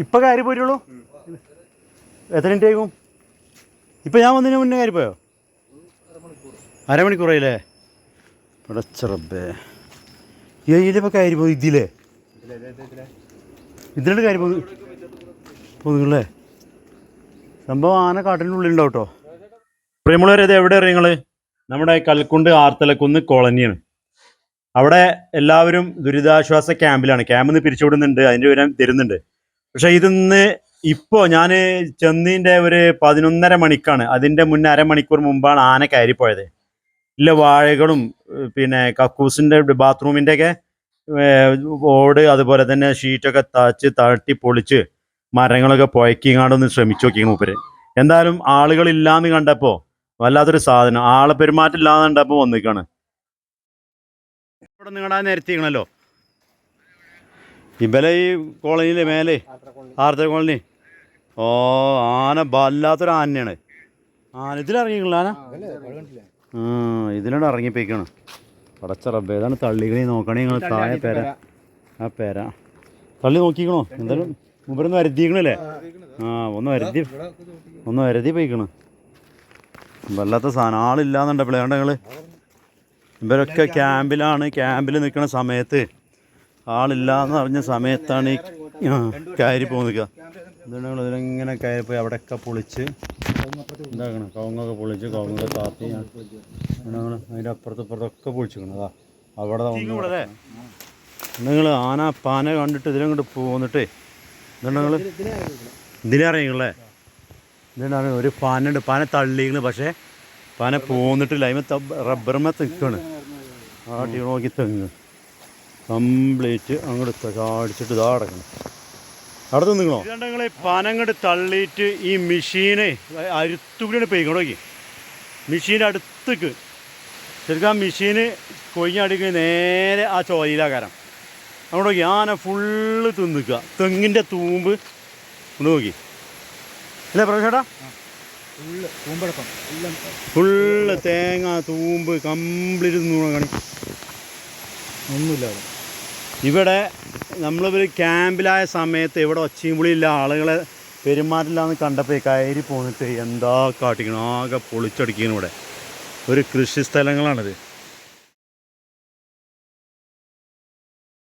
ഇപ്പം കയറി പോയിട്ടുള്ളൂ എത്ര മിനിറ്റ് ആയിരിക്കും ഇപ്പം ഞാൻ വന്നതിന് മുന്നേ കയറി പോയോ? അരമണിക്കൂറായില്ലേ പടച്ചറബേ ഇതിലിപ്പോൾ കയറി പോയി ഇതിലേ. ഇതിലുണ്ട് കയറി പോയി. പോകുന്നുള്ളേ സംഭവം ആന കാട്ടിന്റെ ഉള്ളിലുണ്ടാവും കേട്ടോ പ്രിയമുള്ളവരെ ഇത് എവിടെ നിങ്ങൾ നമ്മുടെ കൽക്കുണ്ട് ആർത്തലക്കുന്ന് കോളനിയാണ്. അവിടെ എല്ലാവരും ദുരിതാശ്വാസ ക്യാമ്പിലാണ്. ക്യാമ്പിൽ നിന്ന് പിരിച്ചുവിടുന്നുണ്ട് അതിന്റെ വിവരം തരുന്നുണ്ട്. പക്ഷെ ഇതിന്ന് ഇപ്പോ ഞാൻ ചെന്നീന്റെ ഒരു പതിനൊന്നര മണിക്കാണ്. അതിന്റെ മുന്നേ അരമണിക്കൂർ മുമ്പാണ് ആന കയറിപ്പോയത്. ഇല്ല വാഴകളും പിന്നെ കക്കൂസിന്റെ ബാത്റൂമിന്റെ ഒക്കെ ഓട് അതുപോലെ തന്നെ ഷീറ്റൊക്കെ തച്ച് തട്ടി പൊളിച്ച് മരങ്ങളൊക്കെ പുഴക്കിങ്ങാണ്ടൊന്ന് ശ്രമിച്ചു നോക്കി മൂപ്പര്. എന്തായാലും ആളുകളില്ലാന്ന് കണ്ടപ്പോൾ വല്ലാത്തൊരു സാധനം. ആളെ പെരുമാറ്റം ഇല്ലാന്ന് കണ്ടപ്പോൾ വന്നിക്കാണ് ഇവിടെ നിങ്ങളുടെ നിരത്തിക്കണല്ലോ ഇബലെ ഈ കോളനിയിലെ മേലെ ആർത്തര കോളനി. ഓ ആന വല്ലാത്തൊരു ആനയാണ്. ആന ഇതിലിറങ്ങിക്കണല്ലോ ആന? ആ ഇതിലോട്ട് ഇറങ്ങിപ്പോയിക്കാണ്. പടച്ച റബ്ബേ ഏതാണ് തള്ളികളി നോക്കണേ നിങ്ങൾ താഴെ പേര. ആ പേര. തള്ളി നോക്കിക്കണോ? എന്തായാലും മുമ്പൊന്ന് വരുത്തിക്കണല്ലേ? ആ ഒന്ന് വരുത്തി ഒന്ന് വരുതി പോയിക്കണ്. വല്ലാത്ത സാധനം. ആളില്ലാന്നുണ്ടപ്പോഴേ ഞങ്ങൾ ഇവരൊക്കെ ക്യാമ്പിലാണ് ക്യാമ്പിൽ നിൽക്കുന്ന സമയത്ത് ആളില്ലാന്ന് അറിഞ്ഞ സമയത്താണ് ഈ കയറി പോകുന്ന നിൽക്കുക ഞങ്ങൾ ഇതിലിങ്ങനെ കയറി പോയി അവിടെയൊക്കെ പൊളിച്ച് എന്താക്കണം കവുങ്ങൊക്കെ പൊളിച്ച് കവുങ്ങൊക്കെ താത്തി ഞങ്ങൾ അതിന്റെ അപ്പുറത്ത് ഇപ്പുറത്തൊക്കെ പൊളിച്ചിരിക്കണം. അതാ അവിടെ നിങ്ങൾ ആന പാന കണ്ടിട്ട് ഇതിലങ്ങോട്ട് പോന്നിട്ടേ ഇതുകൊണ്ട് നിങ്ങൾ ഇതിലിറങ്ങിങ്ങളേ ഇതുകൊണ്ടാണ് ഒരു പാനുണ്ട് പാന തള്ളിക്കണ് പക്ഷേ പാന പോന്നിട്ടില്ല. അതിമ റബ്ബർമ ആ ആട്ടി നോക്കി തെങ്ങ്. കംപ്ലീറ്റ് അങ്ങോട്ട് ചാടിച്ചിട്ട് ഇതാ അടക്കണം. അവിടെ നിങ്ങളോ നിങ്ങൾ പാന തള്ളിയിട്ട് ഈ മെഷീനെ അരുത്തുകൂടിയാണ് പെയ്ക്കണോക്കി മെഷീന്റെ അടുത്തേക്ക്. ശരിക്കും ആ മെഷീന് കൊയ്ഞ്ഞടിക്കുക നേരെ ആ ചോയിലാകാരം അങ്ങോട്ട് നോക്കി. ആന ഫുള്ള് തിന്നിക്കുക. തെങ്ങിന്റെ തൂമ്പ്. ഒന്ന് നോക്കി. അല്ലേ പ്രേക്ഷേട്ടാ ഫുള്ള് തൂമ്പടക്കം. ഫുള്ള് തേങ്ങ തൂമ്പ് കംപ്ലീറ്റ് തിന്നു കണി. ഒന്നുമില്ല അവിടെ. ഇവിടെ നമ്മളിവർ ക്യാമ്പിലായ സമയത്ത് ഇവിടെ ഒച്ചയും പുളിയില്ല ആളുകളെ പെരുമാറ്റില്ലാന്ന് കണ്ടപ്പോൾ കയറി പോന്നിട്ട് എന്താ കാട്ടിക്കണം? ആകെ പൊളിച്ചടിക്കണം ഇവിടെ. ഒരു കൃഷി സ്ഥലങ്ങളാണിത്.